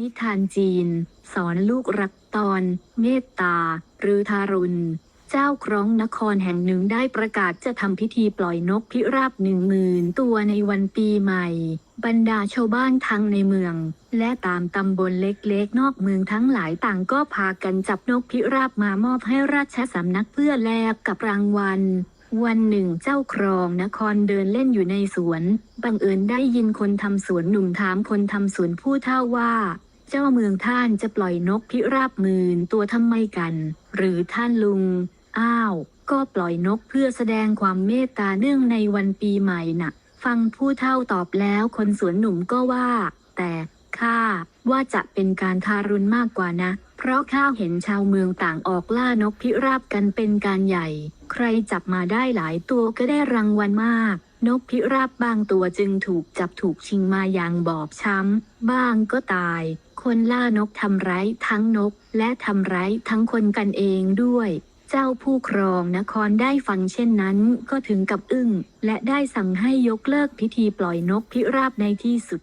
นิทานจีน สอนลูกรักตอน เมตตา หรือทารุณ เจ้าครองนครแห่งหนึ่งได้ประกาศจะทำพิธีปล่อยนกพิราบหนึ่งหมื่นตัวในวันปีใหม่ บรรดาชาวบ้านทั้งในเมือง และตามตำบลเล็กๆ นอกเมืองทั้งหลายต่างก็พากันจับนกพิราบมามอบให้ราชสำนักเพื่อแลกกับรางวัลวันหนึ่งเจ้าครองนครเดินเล่นอยู่ในสวน บังเอิญได้ยินคนทำสวนหนุ่มถามคนทำสวนผู้เฒ่าว่า เจ้าเมืองท่านจะปล่อยนกพิราบหมื่นตัวทำไมกัน หรือท่านลุง อ้าว ก็ปล่อยนกเพื่อแสดงความเมตตาเนื่องในวันปีใหม่น่ะ ฟังผู้เฒ่าตอบแล้วคนสวนหนุ่มก็ว่า แต่ข้าว่าจะเป็นการทารุณมากกว่านะ เพราะข้าเห็นชาวเมืองต่างออกล่านกพิราบกันเป็นการใหญ่ ใครจับมาได้หลายตัวก็ได้รางวัลมาก นกพิราบบางตัวจึงถูกจับถูกชิงมาอย่างบอบช้ำ บ้างก็ตาย คนล่านกทำร้ายทั้งนก และทำร้ายทั้งคนกันเองด้วย เจ้าผู้ครองนครได้ฟังเช่นนั้นก็ถึงกับอึ้ง และได้สั่งให้ยกเลิกพิธีปล่อยนกพิราบในที่สุด